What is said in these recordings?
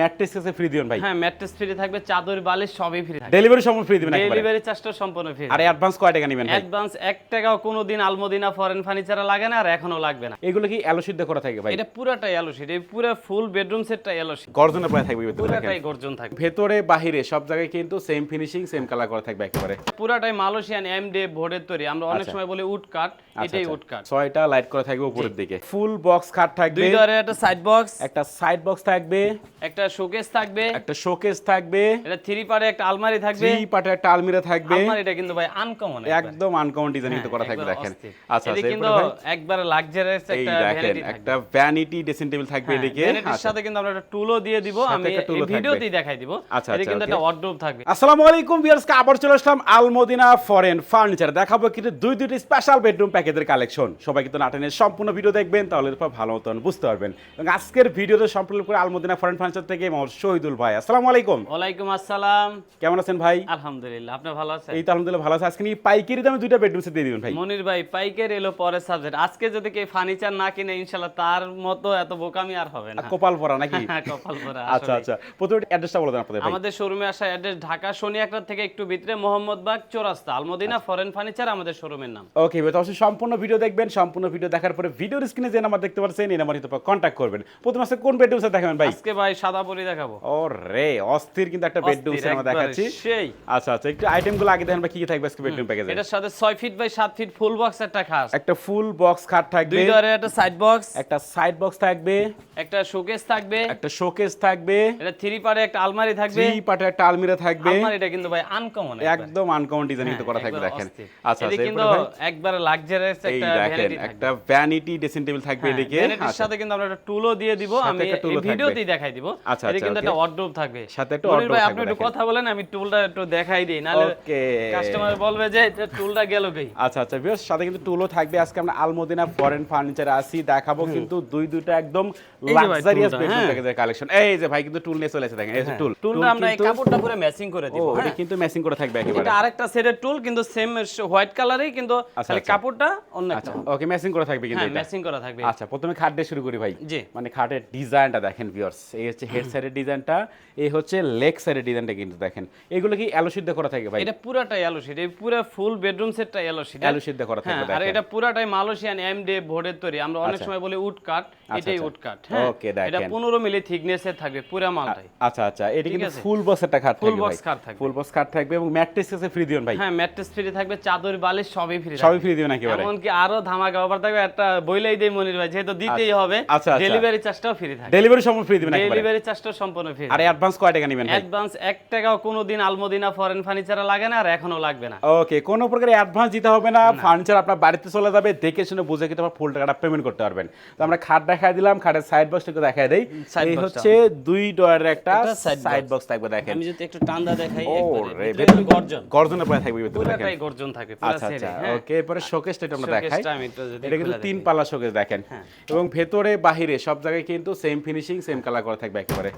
Mattress কাছে free দিবেন ভাই। হ্যাঁ ম্যাট্রেস ফ্রি থাকবে চাদর বালিশ সবই ফ্রি থাকবে। ডেলিভারি সময় ফ্রি দিবেন ডেলিভারি চার্জটা সম্পূর্ণ ফ্রি আর অ্যাডভান্স কয় টাকা নেবেন অ্যাডভান্স এক টাকাও কোনোদিন আলমদিনা ফরেন ফার্নিচারে লাগে না আর এখনও লাগবে না। এগুলো কি অ্যালো সিদ্ধ করা থাকে ভাই? এটা পুরাটাই এলো শীট এই পুরো ফুল বেডরুম সেটটা এলো শীট গর্জনের প্রায় থাকবে ভেতরে পুরাটাই গর্জন থাকবে। ভেতরে বাহিরে সব জায়গায় কিন্তু সেম ফিনিশিং সেম কালার করা থাকবে একেবারে। পুরাটাই মালয়েশিয়ান এমডে বোর্ডের তৈরি। আমরা অনেক আচ্ছা। সময় বলি উড কাট এটাই উড কাট ছয়টা লাইট করা থাকবে উপরের দিকে। ফুল বক্স খাট থাকবে। দুই একটা সাইড বক্স একটা সাইড বক্স থাকবে। একটা শোকেস থাকবে। একটা শোকেস থাকবে। এটা থ্রি পারে একটা আলমারি থাকবে। থ্রি পার্টের একটা আলমিরা থাকবে। আলমারিটা কিন্তু ভাই আনকমন একদম আনকমন ডিজাইন কিন্তু করা থাকবে দেখেন। আচ্ছা এটা আচ্ছা কিন্তু একবারে লাক্সারিয়াস একটা ভ্যানিটি একটা ভ্যানিটি ড্রেসিং টেবিল থাকবে এদিকে। ভ্যানিটির আচ্ছা। সাথে কিন্তু আমরা একটা টুলও দিয়ে দিব আমি একটা এই ভিডিওতেই দেখাই দিব। আচ্ছা, এটা আচ্ছা, কিন্তু একটা ওয়ার্ডরোব থাকবে। আসসালামু আলাইকুম ভিউয়ার্সকে আবার চলে আসলাম আলমদিনা ফরেন ফার্নিচার দেখাবো কিন্তু দুই দুইটি স্পেশাল বেডরুম প্যাকেজের কালেকশন সবাই কিন্তু নাটেনের সম্পূর্ণ ভিডিও দেখবেন তাহলে ভালো মতন বুঝতে পারবেন। এবং আজকের ভিডিওতে সম্পূর্ণ করে আলমদিনা ফরেন ফার্নিচার থেকে মোহাম্মদ শহীদুল ভাই আসসালামু আলাইকুম। ওয়ালাইকুম আসসালাম। কেমন আছেন ভাই? আলহামদুলিল্লাহ আপনি ভালো আছেন? এই তো আলহামদুলিল্লাহ ভালো আছে। আজকে পাইকারি দামে দুইটা বেডরুম সেট দিয়ে দিবেন ভাই। মনির ভাই পাইকার এলো পরের সাবজেক্ট আজকে যদি কেউ ফার্নিচার না কিনে ইনশাল্লাহ তার মতো এত বোকামি আর হবে না। কপাল পরা নাকি? কপাল পরা আচ্ছা আচ্ছা। প্রথমে অ্যাড্রেসটা বলে দেন আপনাদের ভাই। আমাদের শোরুমে আসা অ্যাড্রেস ঢাকা শনি থেকে একটু ভিতরে মোহাম্মদবাগ চৌরাস্তা আলমদিনা আচ্ছা। ফরেন ফার্নিচার আমাদের শোরুমের নাম। ওকে ভাই তো অবশ্যই সম্পূর্ণ ভিডিও দেখবেন সম্পূর্ণ ভিডিও দেখার পরে ভিডিওর স্ক্রিনে যে নাম্বার দেখতে পাচ্ছেন এই নাম্বার কন্ট্যাক্ট করবেন। প্রথমে আছে কোন বেডরুম সেট দেখাবেন ভাই? আজকে ভাই সাদা পরি দেখাবো। ও রে অস্থির কিন্তু একটা বেডরুম একবারে দেখাচ্ছি। সেই। আচ্ছা আচ্ছা একটু আইটেমগুলো আগে দেখেন কি কি থাকবে আজকে বেডরুম প্যাকেজে এটার সাথে ছয় ফিট বাই সাত ফিট ফুল বক্স একটা খাস। একটা ফুল বক্স খাট থাকবে। দুই দরে একটা সাইড বক্স একটা সাইড বক্স থাকবে। একটা শোকেস থাকবে। একটা শোকেস থাকবে। এটা থ্রি পারে একটা আলমারি থাকবে। থ্রি পার্টের একটা আলমিরা থাকবে। আলমারিটা কিন্তু ভাই আনকমন একদম আনকমন ডিজাইন কিন্তু করা থাকবে দেখেন। আচ্ছা এটা কিন্তু একবারে লাক্সারিয়াস একটা ভ্যানিটি একটা ভ্যানিটি ড্রেসিং টেবিল থাকবে এদিকে। ভ্যানিটির আচ্ছা, সাথে কিন্তু আমরা একটা টুলও দিয়ে দিব। আমি ভিডিওতেই দেখাই দিব। আচ্ছা, এটা আচ্ছা, কিন্তু একটা ওয়ার্ডরোব থাকবে। সাথে একটা থাকবে আপনি একটু কথা বলেন আমি টুলটা একটু দেখাই দিই নাহলে ওকে কাস্টমার বলবে যে এটা টুলটা গেল কই? আচ্ছা আচ্ছা সাথে কিন্তু টুলও থাকবে। আজকে আমরা আলমদিনা ফরেন ফার্নিচার আসি দেখাবো কিন্তু দুই দুইটা একদম লাক্সারিয়াস বেডরুম হ্যাঁ। প্যাকেজের কালেকশন এই যে ভাই কিন্তু টুল নিয়ে চলে এসেছে দেখেন এই যে টুল টুলটা আমরা এই কাপড়টা পুরো ম্যাচিং করে দিব এটা হ্যাঁ। কিন্তু ম্যাচিং করে থাকবে একেবারে। এটা আরেকটা সেটের টুল কিন্তু সেম হোয়াইট কালারই কিন্তু আচ্ছা, খালি আচ্ছা। কাপড়টা অন্য আচ্ছা একটা ওকে ম্যাচিং করে থাকবে কিন্তু হ্যাঁ এটা। ম্যাচিং করা থাকবে। আচ্ছা প্রথমে খাট দিয়ে শুরু করি ভাই। জি। মানে খাটের ডিজাইনটা দেখেন ভিউয়ার্স এই হচ্ছে হেড সাইডের ডিজাইনটা এই হচ্ছে লেগ সাইডের ডিজাইনটা কিন্তু দেখেন। এগুলো কি অ্যালো সিদ্ধ করা থাকে ভাই? এটা পুরাটাই এলো শীট এই পুরো ফুল বেডরুম সেটটা এলো শীট অ্যালো সিদ্ধ করা হ্যাঁ থাকবে আর এটা পুরাটাই মালয়েশিয়ান এমডে বোর্ডের তৈরি। আমরা অনেক আচ্ছা। সময় বলি উড কাট এটাই আচ্ছা। উড কাট হ্যাঁ Okay, দেখেন। এটা 15 মিলি থিকনেসের থাকবে পুরো মালটাই। আচ্ছা আচ্ছা। এটা কিন্তু ফুল বক্স একটা খাট box ভাই। খাট থাকবে। ফুল বক্স খাট থাকবে এবং ম্যাট্রেস কাছে ফ্রি দিবেন ভাই। হ্যাঁ ম্যাট্রেস ফ্রি থাকবে চাদর বালিশ সবই ফ্রি সবই ফ্রি দিবেন একেবারে। এমনকি আরও ধামাকা অফার থাকবে একটা বইলাই দেই মনির ভাই যেহেতু দিতেই হবে আচ্ছা, আচ্ছা। ডেলিভারি চার্জটাও ফ্রি থাকবে। ডেলিভারি সময় ফ্রি দিবেন একেবারে। ডেলিভারি চার্জটাও সম্পূর্ণ ফ্রি আর অ্যাডভান্স কয় টাকা নেবেন অ্যাডভান্স এক টাকাও কোনোদিন আলমদিনা ফরেন ফার্নিচারে লাগে না আর এখনও লাগবে না। ওকে কোনো প্রকার অ্যাডভান্স দিতে হবে না ফার্নিচার আপনার বাড়িতে চলে যাবে দেখে শুনে বুঝে কিন্তু ফুল টাকাটা পেমেন্ট করতে পারবেন। তো আমরা খাট দিলাম খাটের সাইড দেই। এই হচ্ছে দুই ডয়ারের একটা সাইড বক্স থাকবে দেখেন। আমি যদি একটু টান্দা দেখাই ও একবারে, ভেতরে গর্জন। গর্জনের প্রায় থাকবে ভিতরে দেখেন। পুরাটাই গর্জন থাকবে আচ্ছা আচ্ছা। ওকে এরপরে শোকেসটা একটু আমরা দেখাই। এটা কিন্তু তিন পাল্লা শোকেস দেখেন। হ্যাঁ। এবং ভেতরে বাহিরে সব জায়গায় কিন্তু সেম ফিনিশিং সেম কালার করা থাকবে একেবারে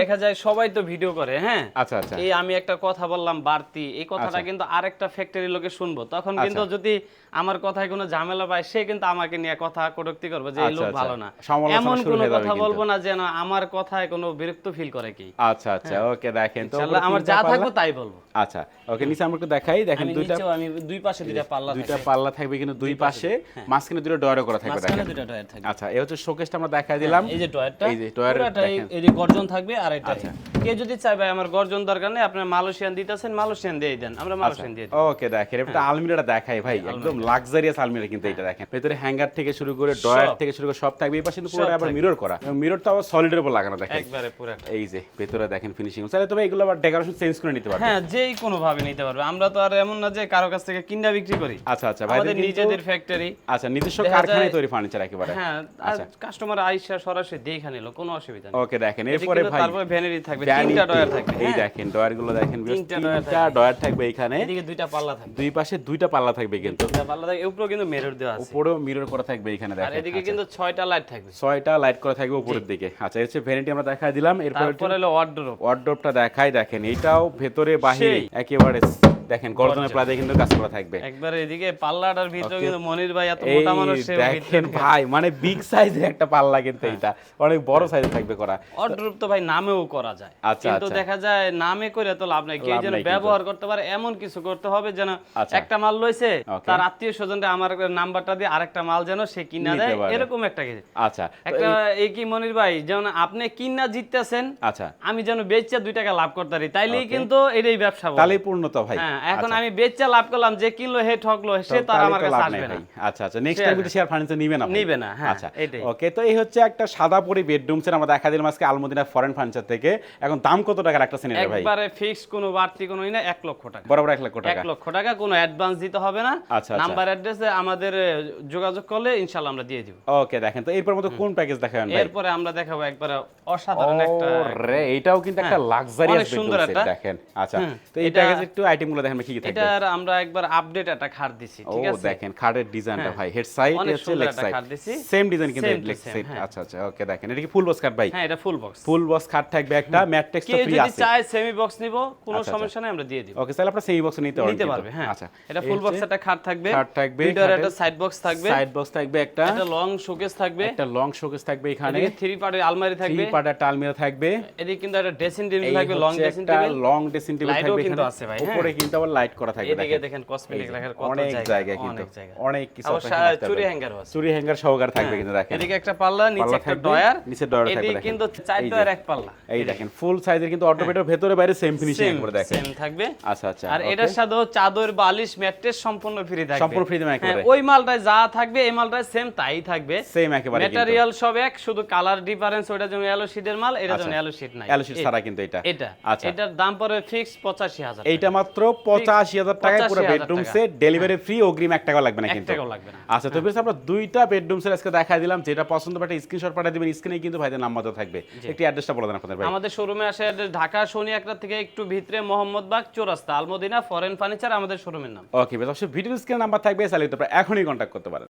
দেখা যায় সবাই তো ভিডিও করে হ্যাঁ? আচ্ছা আচ্ছা। এই আমি একটা কথা বললাম বাড়তি। এই কথাটা আচ্ছা। কিন্তু আরেকটা ফ্যাক্টরি লোকে শুনব। তখন কিন্তু যদি আমার কথায় কোনো ঝামেলা পায় সে কিন্তু আমাকে নিয়ে কথা কটুক্তি করবে যে এই আচ্ছা, লোক আচ্ছা। ভালো না। এমন কোন কোনো কথা বলব না যেন আমার কথায় কোনো বিরক্ত ফিল করে কি আচ্ছা আচ্ছা। ওকে দেখেন তো আমার যা থাকব তাই বলব। আচ্ছা ওকে নিচে আমরা একটু দেখাই দেখেন দুইটা আমি দুই পাশে দুইটা পাল্লা দুইটা পাল্লা থাকবে কিন্তু দুই পাশে। মাঝখানে দুটো ডয়ারও করা থাকবে দেখেন। দুইটা ডয়ার থাকবে। আচ্ছা এই হচ্ছে শোকেসটা আমরা দেখাই দিলাম। এই যে ডয়ারটা এই যে ডয়ার এই যে গর্জন থাকবে আর এটা। আচ্ছা। কে যদি চাই ভাই আমার গর্জন দরকার নেই আপনার মালয়েশিয়ান দিতেছেন মালয়েশিয়ান দিয়ে দেন আমরা মালয়েশিয়ান দিয়ে দিই। ওকে দেখেন এটা আলমিরাটা দেখাই ভাই একদম লাক্সারিয়াস আলমিরা কিন্তু এটা দেখেন। ভেতরে হ্যাঙ্গার থেকে শুরু করে ডয়ার থেকে শুরু করে সব থাকবে এই পাশে কিন্তু পুরো আবার। মিরর করা। মিররটা আবার সলিডের উপর লাগানো দেখেন। একবারে পুরা এই যে ভেতরে দেখেন ফিনিশিং তাহলে তবে এগুলো আবার ডেকোরেশন চেঞ্জ করে নিতে পারবে। হ্যাঁ যেই কোনো ভাবে নিতে পারবে। আমরা তো আর এমন না যে কারও কাছ থেকে কিনা বিক্রি করি। আচ্ছা আচ্ছা আমাদের নিজেদের ফ্যাক্টরি আচ্ছা নিজস্ব কারখানায় তৈরি ফার্নিচার একেবারে। হ্যাঁ আর কাস্টমার আইসা সরাসরি দেখে নিল কোনো অসুবিধা নেই। ওকে দেখেন এরপরে ভাই তারপরে ভ্যানিটি থাকবে তিনটা ডয়ার থাকবে এই হ্যাঁ। দেখেন ডয়ারগুলো দেখেন তিনটা ডয়ার থাকবে এখানে এদিকে দুইটা পাল্লা থাকবে। দুই পাশে দুইটা পাল্লা থাকবে কিন্তু। দুইটা পাল্লা থাকবে উপরেও কিন্তু মিরর দেওয়া আছে। উপরেও মিরর করা থাকবে এখানে দেখেন আর এদিকে কিন্তু ছয়টা লাইট থাকবে। ছয়টা লাইট করা থাকবে উপরের দিকে। আচ্ছা এই হচ্ছে ভ্যানিটি আমরা দেখাই দিলাম এরপর হলো ওয়ার্ডরোব ওয়ার্ড্রপটা দেখাই দেখেন এটাও ভেতরে বাহিরে। একেবারে দেখেন গর্জনের প্লাজে কিন্তু কাজ করা থাকবে। একবার এদিকে পাল্লাটার ভিতরে কিন্তু মনির ভাই এত মোটা মানুষ সে দেখেন ভাই মানে বিগ সাইজের একটা পাল্লা কিন্তু এটা অনেক বড় সাইজে থাকবে করা। অড্রুপ তো ভাই নামেও করা যায়। আচ্ছা, কিন্তু আচ্ছা। দেখা যায় নামে করে তো লাভ নাই। কেউ যেন ব্যবহার করতে পারে এমন কিছু করতে হবে যেন আচ্ছা। একটা মাল লইছে তার আত্মীয় স্বজনরা আমার নাম্বারটা দিয়ে আরেকটা মাল যেন সে কিনা দেয় এরকম একটা কিছু আচ্ছা। একটা এই- কি মনির ভাই যেমন আপনি কিনা জিততেছেন আচ্ছা। আমি যেন বেচা দুই টাকা লাভ করতে পারি তাইলেই কিন্তু এটাই ব্যবসা। তাহলে পূর্ণতা ভাই। হ্যাঁ। এখন আচ্ছা। আমি বেচা লাভ করলাম যে কিনলো হে ঠকলো সে তো আমার কাছে আসবে না। আচ্ছা আচ্ছা নেক্সট টাইম শেয়ার ফার্নিচার নিবে না নিবে না, হ্যাঁ, আচ্ছা। ওকে তো এই হচ্ছে একটা সাদা পরি বেডরুম সেট আমরা দেখা দিলাম আজকে আলমদিনা ফরেন ফার্নিচার থেকে। এখন দাম কত টাকা রাখতেছেন এটা ভাই? একবারে ফিক্স কোনো বাড়তি কোনো না এক লক্ষ টাকা। বরাবর এক লক্ষ এক টাকা লক্ষ টাকা কোনো অ্যাডভান্স দিতে হবে না। আচ্ছা, আচ্ছা। নাম্বার অ্যাড্রেসে আমাদের যোগাযোগ করলে ইনশাল্লাহ আমরা দিয়ে দিব। ওকে দেখেন তো এরপর মতো কোন প্যাকেজ দেখাবেন ভাই? এরপরে আমরা দেখাবো একবারে অসাধারণ একটা রে এটাও কিন্তু একটা হ্যাঁ, লাক্সারিয়াস সুন্দর একটা। দেখেন। আচ্ছা তো এই প্যাকেজ একটু আইটেমগুলো দেখেন কি থাকবে? এটার আমরা একবার আপডেট একটা খাট দিছি ঠিক আছে? দেখেন খাটের ডিজাইনটা হ্যাঁ। ভাই হেড সাইড সুন্দর লেগ সাইড সেম ডিজাইন কিন্তু লেগ সাইড হ্যাঁ। আচ্ছা আচ্ছা ওকে দেখেন এটা কি ফুল বক্স কাট ভাই? হ্যাঁ এটা ফুল বক্স ফুল বক্স খাট থাকবে একটা ম্যাট্রিক্স তো ফ্রি যদি আছে। চায় সেমি বক্স নিব কোনো আচ্ছা, সমস্যা নেই আমরা দিয়ে দিব। ওকে তাহলে আপনারা সেই বক্স নিতে পারবেন নিতে পারবে হ্যাঁ। আচ্ছা এটা ফুল বক্স একটা খাট থাকবে। খাট থাকবে, দুইটার একটা সাইড বক্স থাকবে। সাইড বক্স থাকবে একটা। একটা লং শোকেস থাকবে। একটা লং শোকেস থাকবে এখানে। থ্রি পার্টের আলমারি থাকবে। পার্ট একটা আলমিরা থাকবে। এদিকে কিন্তু একটা ড্রেসিং টেবিল থাকবে long dressing table long dressing table থাকবে এখানে। আছে ভাই, হ্যাঁ। উপরে কিন্তু আবার লাইট করা থাকবে এদিকে দেখেন। কসমেটিক রাখার কত অনেক জায়গা জায়গা কিন্তু অনেক কিছু আবার চুরি পারবেন। হ্যাঙ্গারও আছে। চুরি হ্যাঙ্গার সহকারে থাকবে কিন্তু দেখেন। এদিকে একটা পাল্লা নিচে একটা ডয়ার নিচে ডয়ার থাকবে এদিকে কিন্তু চার ডয়ার এক পাল্লা। এই দেখেন ফুল সাইজের কিন্তু অটোমেটের ভেতরে বাইরে সেম ফিনিশিং করে দেখেন। সেম থাকবে। আচ্ছা আচ্ছা আর এটার সাথেও চাদর বালিশ ম্যাট্রেস সম্পূর্ণ ফ্রি থাকবে। সম্পূর্ণ free দেবেন হ্যাঁ, ওই মালটায় যা থাকবে এই মালটায় সেম তাই থাকবে। সেম একেবারে ম্যাটেরিয়াল সব এক শুধু কালার ডিফারেন্স ওটা যেমন এলো শীটের মাল এটা যেমন আচ্ছা। এলো শীট নাই অ্যালো শীট ছাড়া কিন্তু এটা। এটা। আচ্ছা। এটার দাম পড়ে ফিক্স পঁচাশি হাজার এইটা মাত্র পঁচাশি হাজার টাকায় পুরো বেডরুম সেট ডেলিভারি ফ্রি অগ্রিম এক টাকাও লাগবে না কিন্তু। আচ্ছা তো বেশ আমরা দুইটা বেডরুম সেট আজকে দেখা দিলাম যেটা পছন্দ পাঠে স্ক্রিনশট পাঠিয়ে দিবেন স্ক্রিনে কিন্তু ভাইদের দেওয়া থাকবে। একটি অ্যাড্রেসটা বলে দেন আপনাদের ভাই। আমাদের শোরুমে আসে ঢাকা শনি একটা থেকে একটু ভিতরে মোহাম্মদবাগ চৌরাস্তা আলমদিনা ফরেন ফার্নিচার আমাদের শোরুমের নাম। ওকে বেশ অবশ্যই ভিডিও স্ক্রিনে নাম্বার থাকবে তাহলে তো এখনই কন্ট্যাক্ট করতে পারেন।